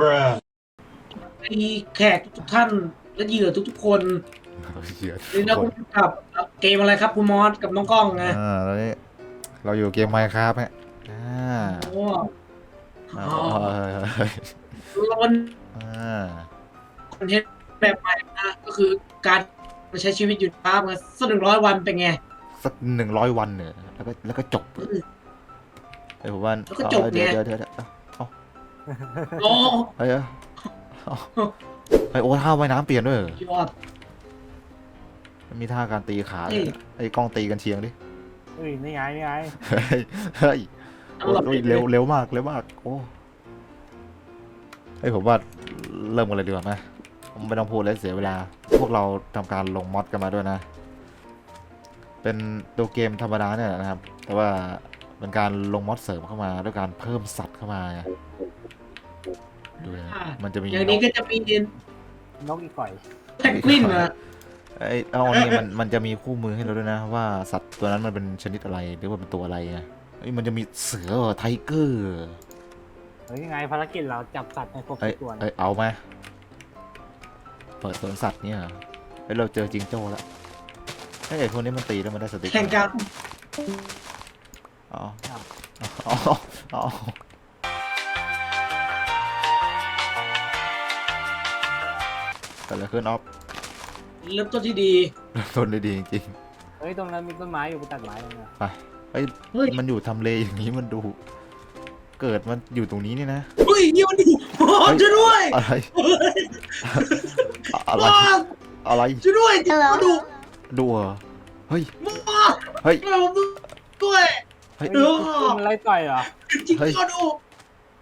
Bruh. มีแขกทุกๆท่านและเหยื่อทุกๆคนเหี้ยนี่นะคคุนณกับเกมอะไรครับคุณมอสกับน้องกล้องนะอ่าตอนนี้เราอยู่เกมไมค์ครับฮะอ่าโอ้อ่าอ๋อเฮ้ยร้อนอ่าคอนเทนต์แบบใหม่นะก็คือการมาใช้ชีวิตอยู่ภาพมาสักหนึ่งร้อยวันเป็นไง สักหนึ่งร้อยวันเนี่ยแล้วก็แล้วก็จบเอ้ยผมว่าแล้วก็จบเดี๋ยวไง เดี๋ยวเดี๋ยวเดี๋ยว เอาโอ้เฮ้ยเอาเอาเฮ้ยโอ้ท่าว่ายน้ำเปลี่ยนด้วยเหรอยอด มันมีท่าการตีขาเฮ้ยไอ้กล้องตีกันเชียงดิเฮ้ยนี่ไงนี่ไงเฮ้ยเฮ้ยตโอ้ลอดยเร็วเร็วมากเร็วมากโอ้เฮ้ยผมว่าเริ่มกันเลยดีกว่าไหมผมไม่ต้องพูดเลยเสียเวลา พวกเราทำการลงมอดกันมาด้วยนะ เป็นตัวเกมธรรมดาเนี่ยนะครับ แต่ว่าเป็นการลงมอดเสริมเข้ามาด้วยการเพิ่มสัตว์เข้ามาไง ดูนะมันจะมีอย่างนี้ก็จะมีนกอีก่อยแพนกวินนะไอ้เอาอันนี้มันมันจะมีคู่มือให้เราด้วยนะ ว่าสัตว์ตัวนั้นมันเป็นชนิดอะไรหรือว่าเป็นตัวอะไรไงเอ้ยมันจะมีเสือไทเกอร์เฮ้ยยังไงภารกิจเราจับสัตว์ในครบเอ้ยทุกตัวนะเอ้ยเอาไหมเปิดสวนสัตว์เนี่ยเหรอเฮ้ยเราเจอจิงโจ้แล้วเฮ้ยไอ้คนนี้มันตีแล้วมันได้สติ๊กแข่งกันอ๋ออ๋ออ๋อ เกิดอะไรขึ้นออฟเริ่มต้นที่ดีเริ่มต้นได้ดีจริงเฮ้ยตรงนั้นมีต้นไม้อยู่ไปตัดไม้เลยนะๆเฮ้ยเฮ้ยมันอยู่ทำเลอย่างนี้มันดู เกิดมันอยู่ตรงนี้นี่นะ เฮ้ยเยี่ยมดิโอ้ช่วยด้วยอะไร อะไรมอสอะไรช่วยด้วยจิงโจ้ดุดูเหรอเฮ้ยมอสเฮ้ย ช่วยผมด้วย เฮ้ย เฮ้ยมันไล่ต่อยเหรอจิงโจ้ดุ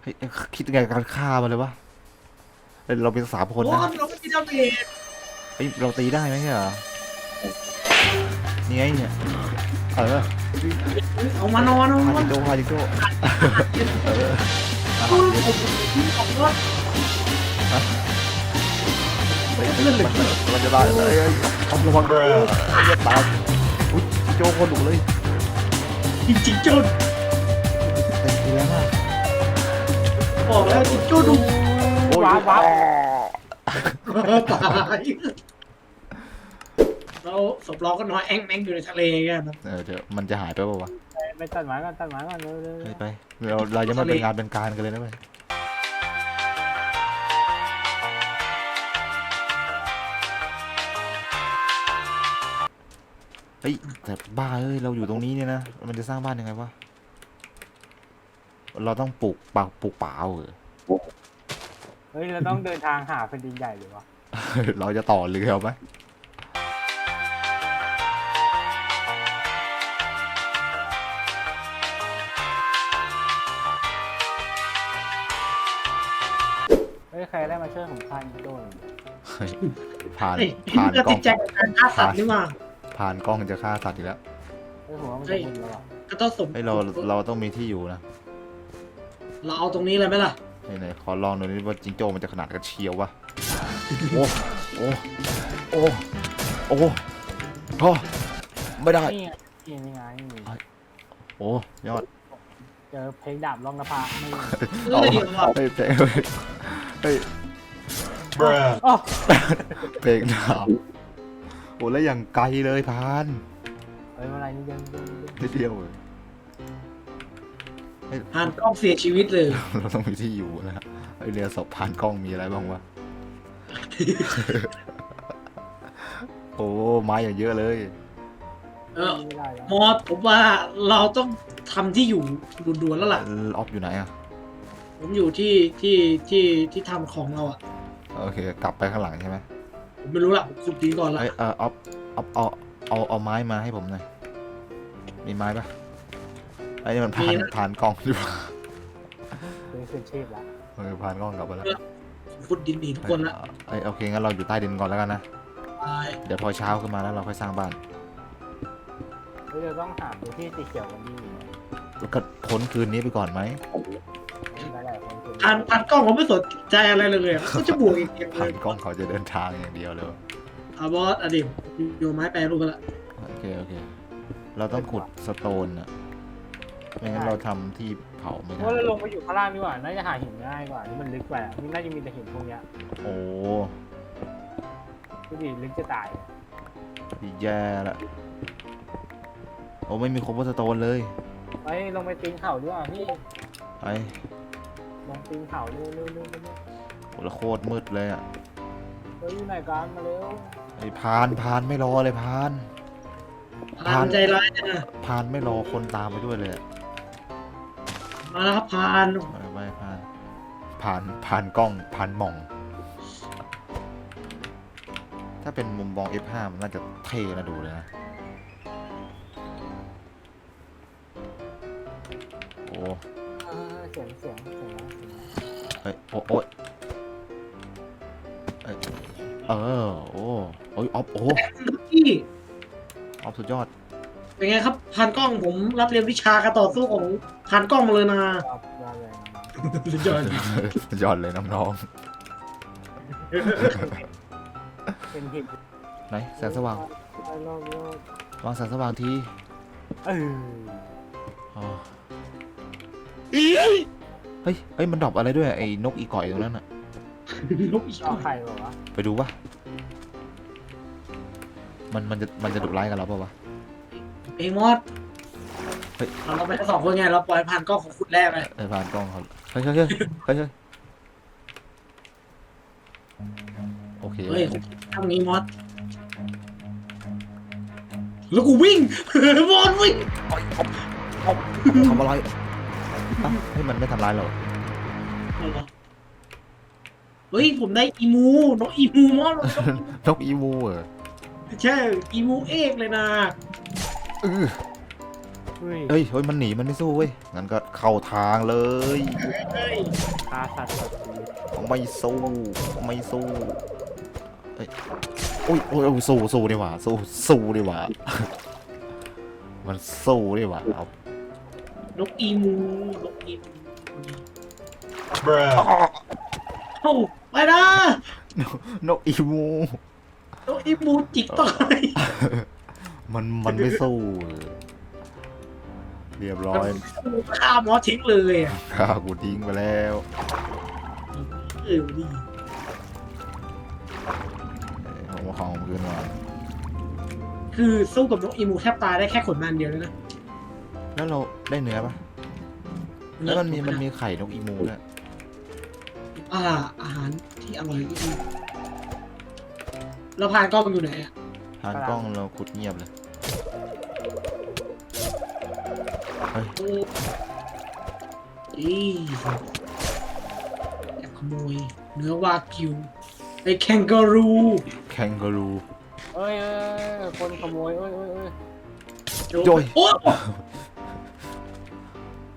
เฮ้ยคิดยังไงกับการฆ่ามันเลยวะ เฮ้ยเราเป็นสามคนมอนะสเราไม่มีดาเมจเฮ้ยเราตีได้ไหมเนี่ยเหรอนี่ไงเนี่ยเออเอามานอนเอาพามาจิงโจ้พาจิงโจ้เอออาหาดูรเย็นผมของรถเฮ้ยมันมันมันจะได้เลยเฮ้ยเอาระวังเฮ้ยอย่าตามอุ้ยจิงโจ้โคนดุเลยจริงๆโจ้เต็มทีแล้วมาก บอกแล้วจิงโจ้ดุโอ้ ยว้าวว้าวตายเราศพเราก็น้อยแองแมงอยู่ในทะเลกันนะเออเดี๋ยวมันจะหายไปเปล่าวะไปไปตัดไม้ก่อนตัดไม้ก่อนเร็วเร็วไปเร็วไปเราเรายังไม่เป็นงานเป็นการกันเลยนะเว้ยเฮ้ยแต่บ้าเอ้ยเราอยู่ตรงนี้เนี่ยนะมันจะสร้างบ้านยังไงวะเราต้องปลูกป่าปลูกป่าเหรอเฮ้ยเราต้องเดินทางหาแผ่นดินใหญ่หรือวะเราจะต่อเรือไหมเฮ้ยใครได้มาช่วยผมฆ่าอีโต้หน่อยเฮ้ยผ่านเฮ้ยผ่านก็กล้ติองดใจกับการฆ่าสัตว์นี่มาผ่านกล้องจะฆ่าสัตว์อีกแล้วเฮ้ยผมว่ามันเฮ้จะยบุญแล้วอะก็ต้องสมเฮ้ยเราเราต้องมีที่อยู่นะ เราเอาตรงนี้เลยไหมล่ะ ไหนๆขอลองดูนี่ว่าจิงโจ้มันจะขนาดกระเชียววะโอ้โอ้โอ้โอ้โอ้ไม่ได้นี่ไงนี่นี่ไงโอ้ยอดเจอเพลงดาบรองกระพาไม่เออเดี๋ยวว่ะเฮ้ยเพลงเฮ้ยเฮ้ย Bruh. อ๋อเพลงดาวโอ้แล้วอย่างไกลเลยพานเฮ้ยเมื่อไรนี่ยังยังยังนิดเดียวเลยเฮ้ย ผ่านกล้องเสียชีวิตเลย เราต้องมีที่อยู่นะฮะไอเรือศพผ่านกล้องมีอะไรบ้างวะ โอ้ไม้อย่างเยอะเลย เออไม่ได้แล้วมอสผมว่าเราต้องทำที่อยู่ด่วนๆแล้วล่ะ ออฟอยู่ไหนอะผมอยู่ที่ที่ที่ที่ทำของเราอะ โอเค กลับไปข้างหลังใช่ไหมผมไม่รู้ละผมขุดดินก่อนละเอ้ยเออออฟออฟเอาเอาเอาไม้มาให้ผมหน่อยมีไม้ปะไอ้นี่มันผ่านผ่านกล้องดีกว่าเป็นคืนชีพละเออผ่านกล้องกลับไปแล้วผมขุดดินหนีทุกคนละเอ้ยโอเคงั้นเราอยู่ใต้ดินก่อนแล้วกันนะตายเดี๋ยวพอเช้าขึ้นมาแล้วเราค่อยสร้างบ้านเฮ้ยเราต้องหาพื้นที่สีเขียวกันดีก็พ้นคืนนี้ไปก่อนไหมได้ได้คนคืนผ่านผ่านกล้องผมไม่สนใจอะไรเลยอะก็จะบวกอีกอย่างเลผ่านยกล้องเขาจะเดินทางอย่างเดียวเลยอาบอสอดีตอยู่ไม้แปรรูปกันละโอเคโอเค เราต้องขุดสโตนอะ ไม่งั้นเราทำที่เผเขาไม่เพได้ ราะเราลงไปอยู่ข้างล่างดีกว่า น่าจะหาหินง่ายกว่านี่มันลึกไปอะนี่น่าจะมีแต่หินพวกเนี้ยโอ้ดูดิลึกจะตายแย่ละ โอ้ไม่มีคอมโบสโตนเลยไปลงไปตีนเขาดีกว่าพี่ไปลงตีนเขาเร็วเร็วเร็วเร็วโอ้แล้วโคตรมืดเลยอะเฮ้ยอยู่ไหนกันมาเร็วไอ้พานพานไม่รอเลยพานพานใจร้ายจังอะพานไม่รอคนตามไปด้วยเลยอะ มาแล้วครับพานไปไปพานพานพานกล้องพานหม่อง ถ้าเป็นมุมมอง F5 มันน่าจะเท่นะดูเลยนะ โอ้เออเสียงเสียงเสียงเสียงเฮ้ยโอ้โอ้ยเอ้ยเออโอ้โอ้ยออฟโอ้พี่ออฟสุดยอดเป็นไงครับพานกล้องผมรับเรียนวิชาการต่อสู้ของ พานกล้องมาเลยนะชอบยอดเลยนะสุดยอดสุดยอดเลยน้องเป็นหินๆไหนแสงสว่างไปรอบโลกวางแสงสว่างทีเอออ๋อเฮ้ยเฮ้ยมันดรอปอะไรด้วยไอ้นกอีก่อยตรงนั้นอะลูกอีกเอาใครบอกวะไปดูปะมันมันจะมันจะดุร้ายกับเราปะวะเองมอด เฮ้ย เราไปแค่สองคนไงเราปล่อยพานกล้องของคุณแรกไปไอ้พานกล้องเขาเฮ้ยเฮ้ยเฮ้ยเฮ้ยเฮ้ยโอเคเฮ้ยทำงี้มอดแล้วกูวิ่ง มอดวิ่งทำอะไรอะเฮ้ยมันไม่ทำร้ายเราเฮ้ยผมได้อีมูนกอีมูมอดนกอีมูเหรอใช่อีมูเอกเลยนะอื้อ เฮ้ยเฮ้ยเฮ้ยมันหนีมันไม่สู้เว้ยงั้นก็เข้าทางเลยเฮ้ยคาสัตว์สัตว์สีไม่สู้ไม่สู้เอ้ยโอ้ยโอ้ยโอ้ยสู้สู้ดีกว่าสู้สู้ดีกว่ามันสู้ดีกว่าเอานกอีมูนกอีมู Bruh. เอ้าไปนะนกอีมูนกอีมูจิกต่อยมันมันไม่สู้เรียบร้อยฆ่ามอสทิ้งเลยอะข้ากูทิ้งไปแล้วเออดีเอ้ยของของคืนมาคือสู้กับนกอีมูแทบตายได้แค่ขนมันเดียวเลยนะ แล้วเราได้เนื้อปะแล้วมันมีมันมีไข่นกอีมูด้วยอ่าอาหารที่อร่อยที่สุดเราผ่านกล้องอยู่ไหนอะทางกล้องเราขุดเงียบเลย โอ้อีแอบขโมย เนื้อวากิวไอแคนการูแคนการูเอ้ยเอ้ยเอ้ยคนขโมยเอ้ยเอ้ยเอ้ยโจ้ยโอ้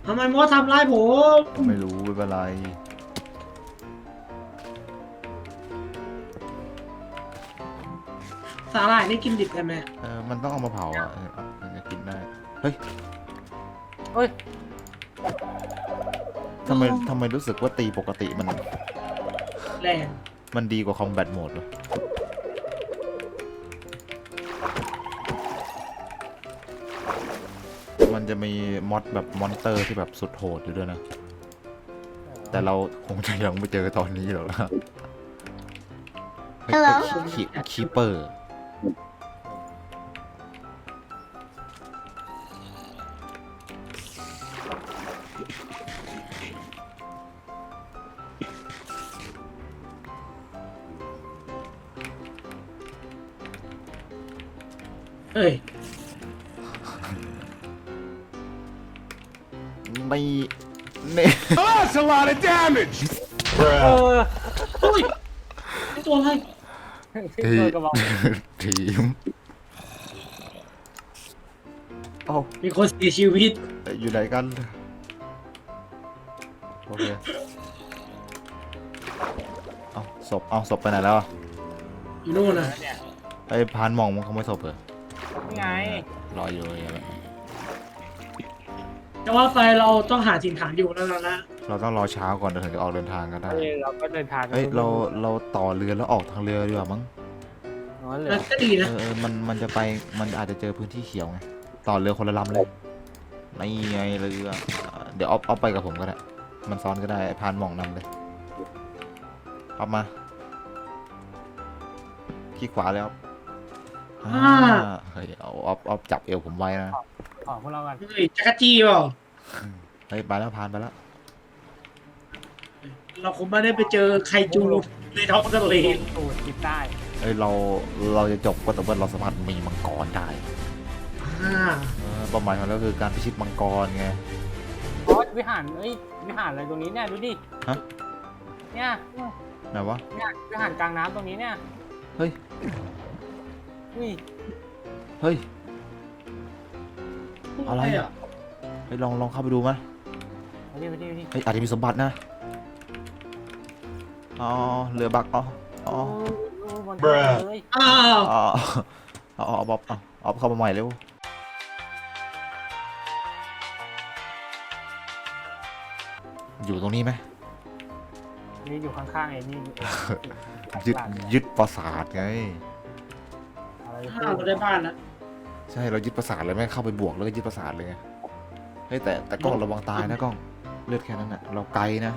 ทำไมมอสทำร้ายผมไม่รู้ไม่เป็นไรสาหร่ายนี่กินดิบได้ไหมเออมันต้องเอามาเผาอะเออเอามันจะกินได้ เฮ้ย เอ้ย ทำไมทำไมรู้สึกว่าตีปกติมัน แรงมันดีกว่าคอมแบทโหมดวะมันจะมีมอดแบบมอนเตอร์ที่แบบสุดโหดอยู่ด้วยนะ แต่เราคงจะยังไม่เจอตอนนี้หรอกนะคีคีเปอร์ ไม่เนี่ย That's a lot of damage. เอ Bruh. อเฮ้ยไอ้ตัวอะไรทีโดนกระบอกทีมเอ้ามีคนเสียชีวิตอยู่ไหนกันโอเคเอาศพเอาศพไปไหนแล้วอะอยู่นู่นนะเนี่ยไอ้พานมองมันขโมยศพเหรอนี่ไงรออยู่อย่างเงี้ย แหละแต่ว่าไฟเราต้องหาถิ่นฐานอยู่แล้วนะเราต้องรอเช้าก่อนถึงจะออกเดินทางกันได้เอ้ยเราก็เดินทางกันเฮ้ยเราเราต่อเรือแล้วออกทางเรือดีกว่ามั้งอ๋อเหรอนั่นก็ดีเอนะอเออมันมันจะไปมันอาจจะเจอพื้นที่เขียวไงต่อเรือคนละลำเลยนี่ไงเรืออ่าเดี๋ยวออฟออฟไปกับผมก็ได้มันซ้อนก็ได้พานหมองนำเลยออฟมาขี้ขวาเลยออฟอ่าเฮ้ยเอาออฟออฟจับเอวผมไว้นะ ขอพวกเรากันเฮ้ยจักรจี้เปล่าเฮ้ยไปแล้วพานไปแล้วเราคงไม่ได้ไปเจอไคจูในท้องทะเลตูดคิดได้เฮ้ยเราเราจะจบก็แต่ว่าเราสามารถมีมังกรได้อ่าเออเป้าหมายของเราคือการพิชิตมังกรไง อ๋อวิหารเอ้ยวิหารอะไรตรงนี้เนี่ยดูดิฮะ เนี่ยไหนวะวิหารวิหารกลางน้ำตรงนี้เนี่ยเฮ้ย อุ้ยเฮ้ย อะไรอะอะเฮ้ยลองลองเข้าไปดูไหมมาดิมาดิมาดิเฮ้ยอาจจะมีสมบัตินะอ๋อเรือบักอ๋ออ๋อโอ้ยบน Bruh เลยอ้าวอ๋ออ๋ออ๋อบ๊อบอ๋ออ๋อเข้ามาใหม่เร็วอยู่ตรงนี้ไหมนี่อยู่ข้างๆไอ้นี่ยึดยึดปราสาทไงอะไรอ้าวเราได้บ้านแล้ว ใช่เรายึดปราสาทเลยไหมเข้าไปบวกแล้วก็ยึดปราสาทเลยไงเฮ้ยแต่แต่กล้องระวังตายนะกล้องเลือดแค่นั้นนะเราไกลนะ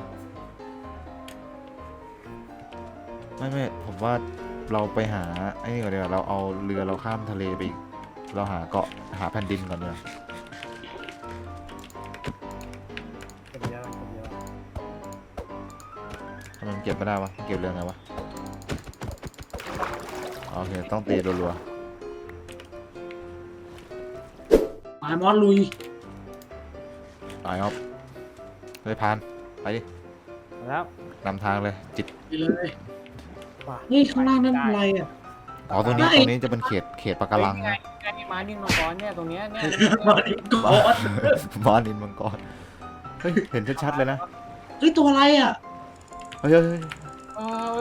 ไม่ไม่ผมว่าเราไปหาไอ้นี่ก่อนเดีกว่าเราเอาเรือเราข้ามทะเลไปอีกเราหาเกาะหาแผ่นดินก่อนเนีกว่ยเก็บเยอะเก็บเยอะทำไมมันเก็บไม่ได้วะเก็บเรือไงวะโอเคต้องตีรัวห มายมอสลุยๆไปครับเฮ้ยพานไปดิแล้วนำทางเลยจิตไปเลยว่ะเฮ้ยข้างล่างนั่นอะไรอะ อ๋อตรงนี้ไม่ ตรงนี้จะเป็นเขตเขตปะการังไงนะไงมีม้านิ่งมังกรเนี่ยตรงเนี้ยเนี่ยมาดิกอดบ้านนินมังกรเฮ้ยเห็นชัดๆเลยนะเฮ้ยตัวอะไรอะเฮ้ยเฮ้ย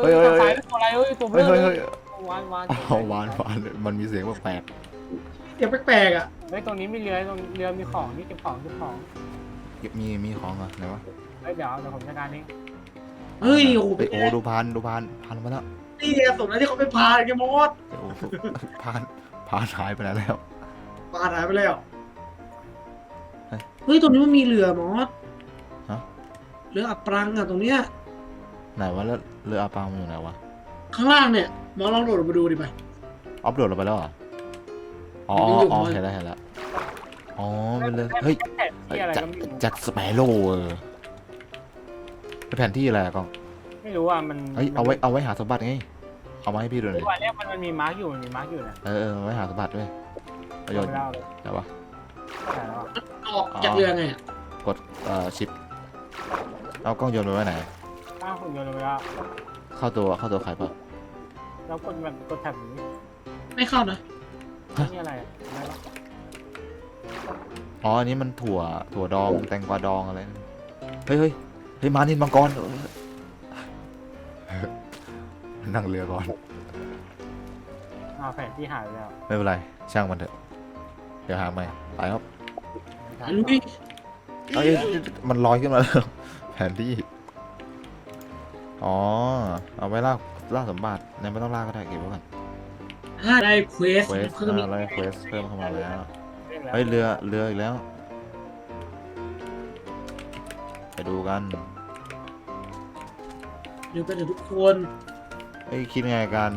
เฮ้ยเอเฮ้ยอเฮ้ยตัวสายตัวอะไรเอ้ยตัวเบลเฮ้ยอเฮ้ยเลเฮ้ยยวานวานเอาหวานหวานมันมีเสียงแปลกเสียงแปลกๆอะ เฮ้ยตรงนี้มีเรือตรงเรือมีของนี่เก็บของเก็บของๆมีมีของเหรอไหนวะเฮ้ยเดี๋ยวเดี๋ยวผมจัดการเองเฮ้ยโอ้โหเฮ้ยโอ้ดูพานดูพานพานลงมาแล้วนี่ไงสมแล้วที่เขาไปพาไงมอสโอ้พานพานหายไปไหนแล้วพาหายไปแล้วเฮ้ยเฮ้ยตรงนี้มันมีเรือมอสฮะเรืออับปรังอะตรงเนี้ยไหนวะแล้วเรืออาปางมันอยู่ไหนวะข้างล่างเนี่ยมอสลองโดดลงมาดูดิไปออฟโหลดลงไปแล้วเหรออ๋อมันอยู่อ๋อข้างบนเห็นแล้วเห็นแล้ว อ๋อเป็นเรือเฮ้ยแผนที่อะไรแจ็คก็ไม่รู้แจ็คสเปโร่เออเป็นแผนที่อะไรอะกล้องไม่รู้ว่ามันเฮ้ยเอาไว้เอาไว้หาสมบัติไงเอามาให้พี่ดูหน่อยทุดิกวันเนี้ยมันมันมีมาร์กอยู่มันมีมาร์กอยู่นะเออเออเอาไว้หาสมบัติด้วยประโยชน์ไม่ได้เอาเลยไหนวะแต่แล้วอะออกจากเรือไงอะกดเอ่อชิปเอากล้องโยนไปไว้ไหนอ้าวผมโยนลงไปแล้วเข้าตัวเข้าตัวใครเปล่าแล้วกดแบบกดแท็บนี้ไม่เข้านะ นี่อะไรอะอะไรวะ อ๋ออันนี้มันถั่วถั่วดองแตงกวาดองอะไรนั่นเฮ้ยเฮ้ยเฮ้ยมานินมังกรเออนั่งเรือก่อนอ้าวแผนที่หายไปแล้วไม่เป็นไรช่างมันเถอะเดี๋ยวหาใหม่ไปครับลุยเอ้ยมันลอยขึ้นมาแล้วแผนที่อ๋อเอาไว้ล่าล่าสมบัติเนี่ยไม่ต้องล่าก็ได้เก็บไว้ก่อนห้าได้เควสเควสเพิ่มอีกอะไรเควสเพิ่มเข้ามาแล้ว เล่นแล้วเฮ้ยเรือเรืออีกแล้ว ไปดูกันเดี๋ยวไปถึงทุกคนเฮ้ยคิดไงการ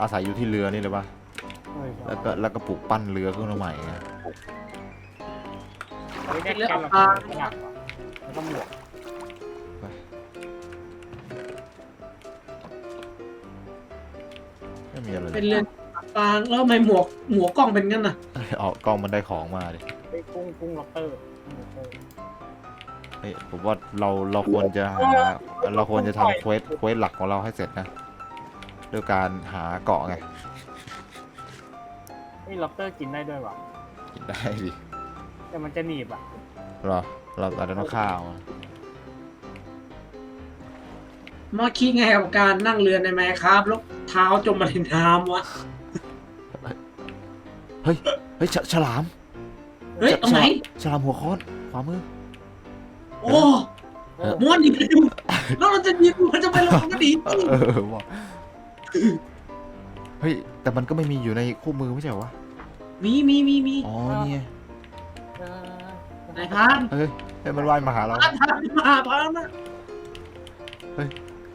อาศัยอยู่ที่เรือนี่เลยปะเฮ้ยแล้วก็แล้วก็ปลูกปั้นเรือขึ้นมาใหม่ไงเฮ้ยได้แค่ละคนไม่หนักว่ะแล้วก็หมวกไม่มีอะไรเลเป็นยเรืออับ ปรังแล้วทำไมหมวกหมวกกล้องเป็นงั้นน่ะเอากล้องมันได้ของมาดิไปกุ้งกุ้งล็อบเตอร์กุ้งล็อบเตอร์ เฮ้ยผมว่าเราเราควรจะหาเราควรจะทำเควสเควสหลักของเราให้เสร็จนะด้วยการหาเกาะไงนี่ล็อบเตอร์กินได้ด้วยว่ะกินได้ดิแต่มันจะหนีบอะเหรอเราอาจจะต้องฆ่าเอามาคิดไงกับการนั่งเรือในแมครับแล้วเท้าจมมาในน้ำวะ เฮ้ย เฮ้ยฉฉลามเฮ้ยตรงไหน ฉลามหัวค้อนขวามือ โอ้ม้วนดิบแล้วเราจะยิงมันจะไปลงก็ดีเออเออว่ะเฮ้ย แต่มันก็ไม่มีอยู่ในคู่มือไม่ใช่เหรอวะ มีมีมีมีอ๋อนี่ไงเออไหนายพรานเฮ้ยเฮ้ยมันว่ายมาหาเรา พามาพามา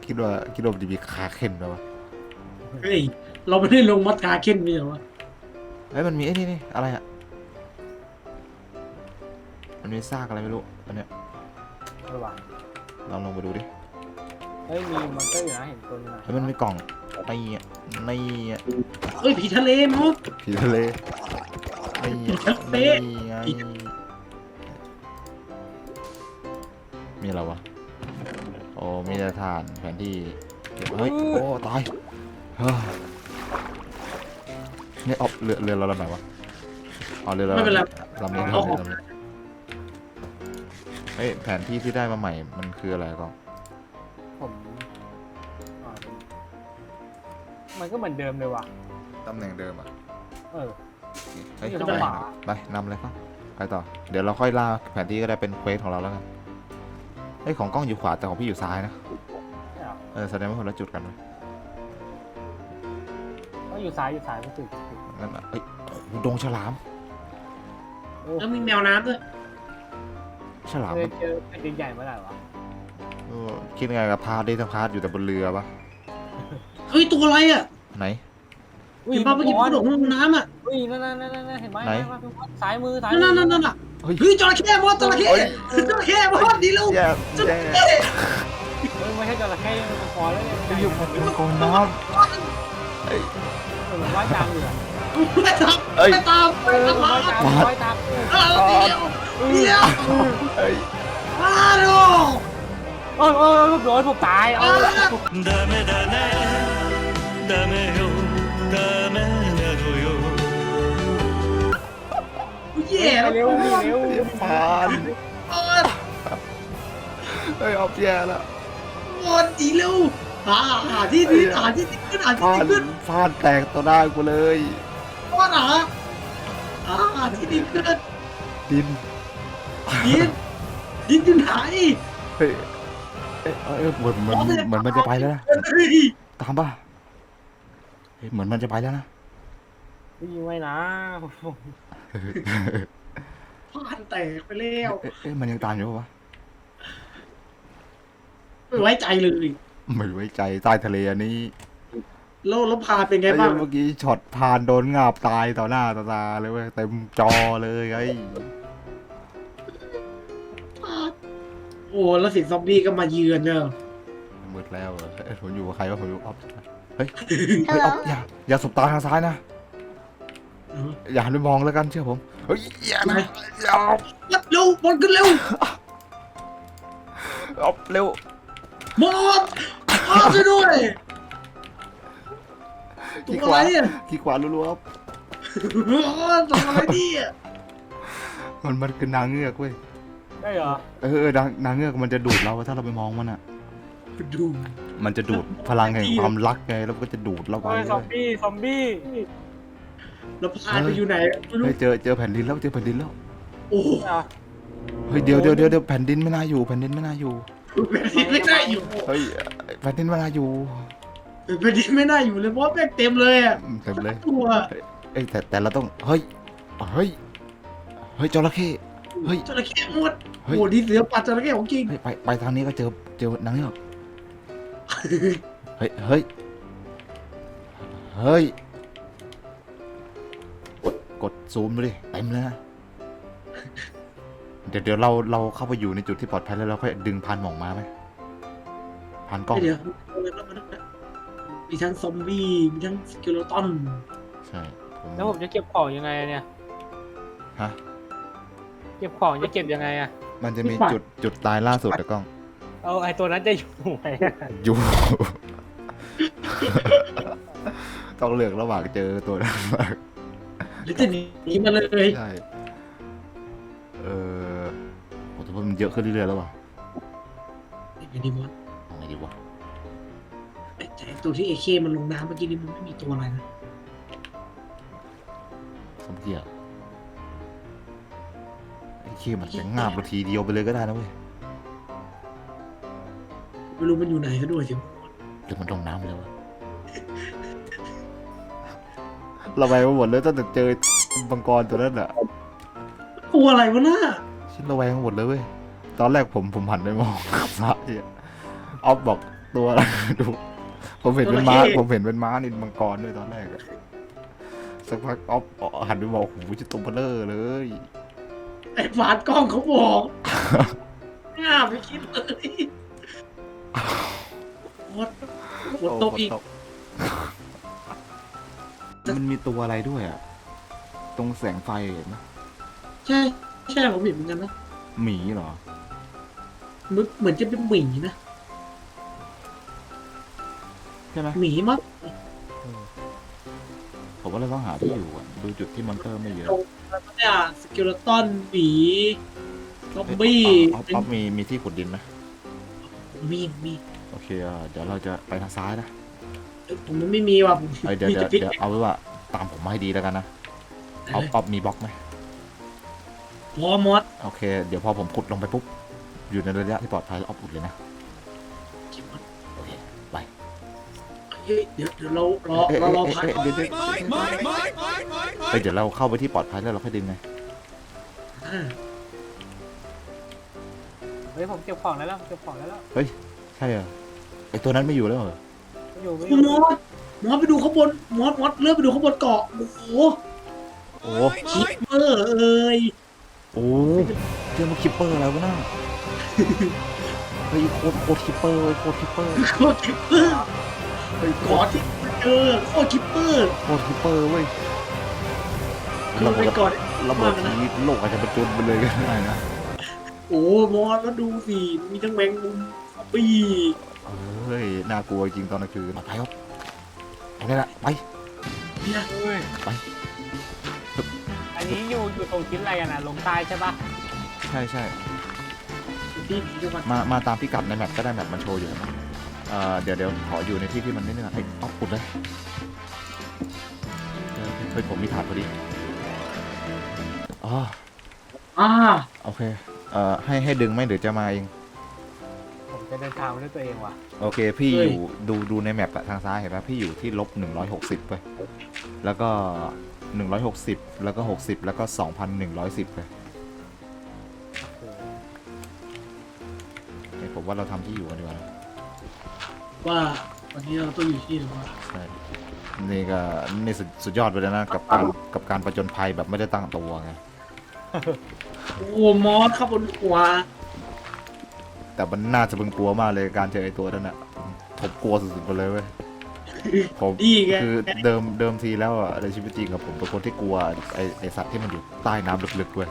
คิดว่าคิดว่ามันจะมีขาเข็นไหมวะเฮ้ยเราไม่ได้ลงมัดขาเข้นมีเหรอวะ เฮ้ยมันมีไอ้นี่นี่อะไรอะมันมีซากอะไรไม่รู้อันเนี้ยระหว่างลองลงไปดูดิเฮ้ยมีมอนเตอร์อยู่นะเห็นตัวนึงนะเฮ้ยมันมีกล่องในอะในอะเอ้ยผีทะเลมั้ง ผีทะเลในผีทะเลไงมีอะไรวะโอ้มีแต่ฐานแผนที่เฮ้ยโอ้ตายเฮ้ย นี่เอาเรือเรือเราลำไหนวะเอาเรือเราไม่เป็นไรลำนี้เอาลำนี้ลำนี้เฮ้ยแผนที่ที่ได้มาใหม่มันคืออะไรก็ผมอ่ามันก็เหมือนเดิมเลยว่ะ ตำแหน่งเดิมอะเออ เฮ้ยอยู่ไปตรงขวาไปนำเลยครับไปต่อ เดี๋ยวเราค่อยล่าแผนที่ก็ได้เป็นเควสของเราแล้วกันเฮ้ยของกล้องอยู่ขวาแต่ของพี่อยู่ซ้ายนะใช่เหรอเออแสดงว่าคนละจุดกันเลยก็อยู่ซ้ายอยู่ซ้ายก็ถูกถูก นั่นน่ะเฮ้ยโอ้โหดงฉลามโอ้แล้วมีแมวน้ำด้วยฉลามเคมัยนเจอแผ่นดินใหญ่เมื่อไหร่วะเออคิดไงกับพาร์ทได้ทั้งพาร์ทอยู่แต่บนเรือปะเฮ้ยตัวอะไรอะไหนอุ้ยเห็นป่ะเมื่อกี้มักระโดดลงน้ำอะอุ้ยนั่นนั่นนั่นนั่นเห็นไหมไหน เห็นไหมพี่มดซ้ายมือซ้ายนั่นมืนั่นนั่นน่ะเฮ้ย เฮ้ยจระเข้มดจระเข้เฮ้ย จระเข้มดดีลูกแย่จระแย่เข้เฮ้ยไม่ใช่จระเข้มันคอแล้วเนี่ยไปอยู่บนกองน้ำเฮ้ยเหมือนว่ายตามอยู่อะ ไม่ตามไม่ตามไปตามไปตามเดียวเดียวเฮ้ยมาดูโอ้ยโอ้ยโดนผมตายเอา Dame dame dame yo dame le do yo เย่วเร็วเร็วผ่านเฮ้ยออกแย่แล้วหมดอีลูหาหาที่นี่หาที่ดิดขึ้นหาที่ดิดขึ้นฟาดแตกต่อหน้ากูเลย ว่าหาหาหาที่ที่ขึ้นดินดินดินอยู่ไหนเฮ้ยเอ้ยเอ้ยเหมือนเหมือนเหมือนมันจะไปแล้วนะเฮ้ยตามป่ะเฮ้ยเหมือนมันจะไปแล้วนะยิงไว้นะผ่านแตกไปแล้วเอ๊ะเอ๊ะมันยังตามอยู่ปะวะไม่ไว้ใจเลย ไม่ไว้ใจใต้ทะเลอันนี้ แล้วแล้วพาเป็นไงไอ้บ้าง เมื่อกี้ช็อตพานโดนงาบตายต่อหน้าต่อตาเลยเว้ยเต็มจอเลยไอ้โอ้แล้วสิซอมบี้ก็มาเยือนเนอะมืดแล้วเหรอเอ้ยผมอยู่กับใครวะผมอยู่กับออฟเฮ้ยเฮ้ยออฟอย่าอย่าสบตาทางซ้ายนะอย่าหันไปมองแล้วกันเชื่อผมเฮ้ยอย่านะอย่าออฟวัดเร็วบอลขึ้นเร็วออฟเร็วบอลมาช่วยด้วย ตัขี้วขอะไรวาเนี่ยขี้ขวารัวๆออฟตัวอะไรเนี่ยมันมันคือนางเงือกเว้ยได้เหรอเออเออนางนางเงือกมันจะดูดเราถ้าเราไปมองมันอะ ดูมันจะดูดพลังแห่งความรักไงแล้วมันก็จะดูดเราไปเฮ้ยซอมเว้ยบี้ซอมบี้แล้วพาไปอยู่ไหนไม่รู้เฮ้ยเจอเจอแผ่นดินแล้วเจอแผ่นดินแล้วโอ้อะเฮ้ยเดี๋ยวเดี๋ยวเดี๋ยวเดี๋ยวแผ่นดินไม่น่าอยู่แผ่นดินไม่น่าอยู่แผ่นดินไม่น่าอยู่เฮ้ยแผ่นดินไม่น่าอยู่ แผ่นดินไม่น่าอยู่เลยเพราะแม่งเต็มเลยอะอืมเต็มเลย ตัวเอ้ยแต่แต่เราต้อง เฮ้ย เฮ้ย เฮ้ยจระเข้ เฮ้ยจระเข้หมดเฮ้ย โอ้ดีเสือปัดจระเข้ของจริงเฮ้ยไปไปทางนี้ก็เจอเจอนางเงือกเฮ้ยเฮ้ยเฮ้ยกดกดซูมดูดิเต็มเลยนะเดี๋ยวเดี๋ยวเราเราเข้าไปอยู่ในจุดที่ปลอดภัยแล้วเราค่อยดึงพานหมองมาไหมพานกล้องเดี๋ยวมี ทั้งซอมบี้ มีทั้งสเกเลตันใช่ผมแล้วผมจะเก็บของยังไงอะเนี่ย ฮะเก็บของจะเก็บยังไงอะมันจะมีจุดจุดตายล่าสุดแต่กล้อง เอาไอ้ตัวนั้นจะอยู่ไหนอะอยู่ ต้องเลือกระหว่างเจอตัวนั้นมากหรือจะหนีมาเลยใช่ เออโอ้แต่ว่ามันเยอะขึ้นเรื่อยๆแล้วว่ะไอ้ดีมอน ต่ไอ้ตัวที่เอเคมันลงน้ำเมื่อกี้นี่มันไม่มีตัวอะไรนะสมเกียรติไอ้ขี้มันจะงาบเราทีเดียวไปเลยก็ได้นะเว้ยไม่รู้มันอยู่ไหนซะด้วยสิหรือมันลงน้ำไปแล้ววะเราไปมาหมดเลยตั้งแต่เจอบังกรตัวนั้นอะตัวอะไรวะน่าชิ้นระแวงหมดเลยเว้ย ตอนแรกผมผมหันไปมองพระเนี่ยออฟบอกตัวอะไรดู ผมเห็นเป็นม้า ผมเห็นเป็นม้านินมังกรด้วยตอนแรกอะสักพักออฟหันไปบอกโอ้โหจะตัวเบลอเลยไอ้ฟาดกล้องเขาบอกน่าไม่คิดเลยหมดหมดตกอีก มันมีตัวอะไรด้วยอะ ตรงแสงไฟเห็นไหมใช่ใช่ผมเห็นเหมือนกันนะหมีเหรอ เหมือนเหมือนจะเป็นหมีนะใช่ไหมหมีมั้งผมว่าเราต้องหาที่อยู่อะดูจุดที่มอนเตอร์ไม่เยอะตรงนั้นเนี่ยสเกเลตันหมีซอมบี้ออฟออฟมีมีที่ขุดดินไหมมีมีโอเคอะเดี๋ยวเราจะไปทางซ้ายนะเอ้ยผมยังไม่มีว่ะผมเอ้ยเดี๋ยวมีเดี๋ยวแต่พริกเดี๋ยวเอาไว้ว่าตามผมมาให้ดีแล้วกันนะออฟออฟมีบล็อกไหมพอมอสโอเค เดี๋ยวพอผมขุดลงไปปุ๊บอยู่ในระยะที่ปลอดภัยแล้วออฟอุดเลยนะ เฮ้ยเดี๋ยวเดี๋ยวเรารอเรารอพักเอ๊ะเอ๊ะเดี๋ยวเดี๋ยวเฮ้ยเดี๋ยวเราเข้าไปที่ปลอดภัยแล้วเราค่อยดึงไงอ่าเฮ้ยผมเก็บของแล้วแล้วเก็บของแล้วแล้วใช่เหรอไอตัวนั้นไม่อยู่แล้วเหรอไม่อยู่ไม่อคุณยู่มอสมอสไปดูข้างบนมอสมอสเลื่อนไปดูข้างบนเกาะโอ้โหโอ้คิปเปอร์เอ้ยโอ้เจอมาคิปเปอร์แล้ววะน่าเฮ้ยโคตรโคตรคิปเปอร์เว้ยโคตรคิปเปอร์ โคตรคิปเปอร์ เฮ้ยโคขอตรที่เจอโคตรคิปเปอร์โคตรคิปเปอร์เว้ยคือระไปเบิดก่อนระเบิดทีโลกอาจจะประจุไปเลยก็ได้นะโอ้มอสแล้วดูสิมีทั้งแมงมุมซอมบี้เฮ้ยน่ากลัวจริงตอนกลางคืนไปครับไปเลยละไปเนี่ยเฮ้ยไปอันนี้อยู่อยู่ตรงชิ้นอะไรกันนะลงใต้ใช่ปะใช่ใช่ที่จังหวัดมามาตามพิกัดในแมปก็ได้แมปมันโชว์อยู่นะ เอ่อเดี๋ยวเดี๋ยวขออยู่ในที่ที่มันนิดนึงนะไอ้อ๊อฟปุดเลยเออเฮ้ยผมมีถาดพอดีอ๋ออ่าโอเคเอ่อให้ให้ดึงไหมหรือจะมาเอง ผมจะเดินทางไปด้วยตัวเองว่ะ โอเค พี่อยู่ดูดูในแมปอะทางซ้ายเห็นไหมพี่อยู่ที่ลบหนึ่งร้อยหกสิบไปแล้วก็หนึ่งร้อยหกสิบแล้วก็หกสิบแล้วก็สองพันหนึ่งร้อยสิบไปโอ้โหเฮ้ยผมว่าเราทำที่อยู่กันดีกว่านะ ว่าวันนี้เราต้องอยู่ที่ไหนวะใช่นี่ก็นี่สุดสุดยอดไปเลยนะกับการกับการประจนภัยแบบไม่ได้ตั้งตัวไงโอ้มอสข้างบนหัวแต่มันน่าจะเป็นกลัวมากเลยการเจอไอ้ตัวนั้นอะผมกลัวสุดๆไปเลยเว้ยผมดีไงคือเดิมเดิมทีแล้วอะในชีวิตจริงกับผมเป็นคนที่กลัวไอไอสัตว์ที่มันอยู่ใต้น้ำลึกๆเว้ย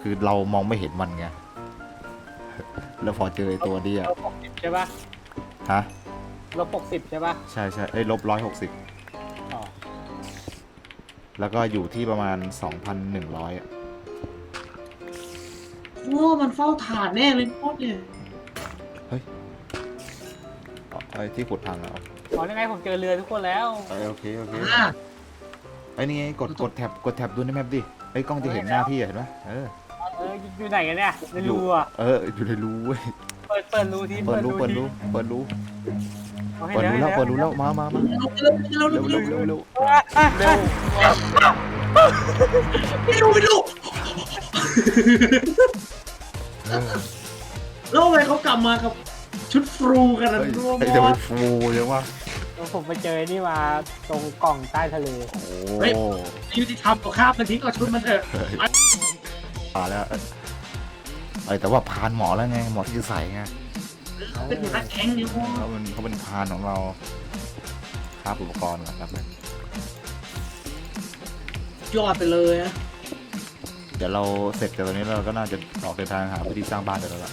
คือเรามองไม่เห็นมันไงแล้วพอเจอไอตัวนี้อะลบหกสิบใช่ปะฮะ ลบหกสิบใช่ปะใช่ใช่ไอ้ลบร้อยหกสิบอ๋อแล้วก็อยู่ที่ประมาณสองพันหนึ่งร้อยโอ้มันเฝ้าฐานแน่เลยมอสเนี่ยไอ้ที่ขุดพังแล้วอ๋อยังไงผมเจอเรือทุกคนแล้วเออโอเคโอเคอ่าไอ้นี่ไงกดกดแท็บกดแท็บดูในแมปดิไอ้กล้องจะเห็นหน้าพี่อะเห็นไหมเออเอออยู่ไหนกันเนี่ยในรูอะเอออยู่ในรูเว้ยเปิดเปิดรูทีเปิดรูเปิดรูทีเปิดรูอาให้ เปิดรูแล้วให้เปิดรูแล้วมามามาเราเร็วเร็วเร็วเร็วเร็วเร็วเร็วอะอะอะไม่รู้ไม่รู้เออแล้วทำไมเขากลับมากับชุดฟรูกันนะเฮ้ยรู้ไอ้มจะอไปสฟูยังวะแล้วผมไปเจอนี่มาตรงกล่องใต้ทะเลโอ้เฮ้ยยุติธรรมกับข้ามมันทิ้งเอาชุดมันเถอะมาแล้วไอ้ยแต่ว่าพานหมอแล้วไงหมอที่จะใส่ไง เป็นหัวหน้าแก๊งนี่มอสเขาเป็นเขาเป็นพานของเราครับอุปกรณ์ก่อนครับ ยอดไปเลยอะเดี๋ยวเราเสร็จจากตรงนี้แล้วเราก็น่าจะออกเดินทางหาวิธีสร้างบ้านเดี๋ยวแล้วล่ะ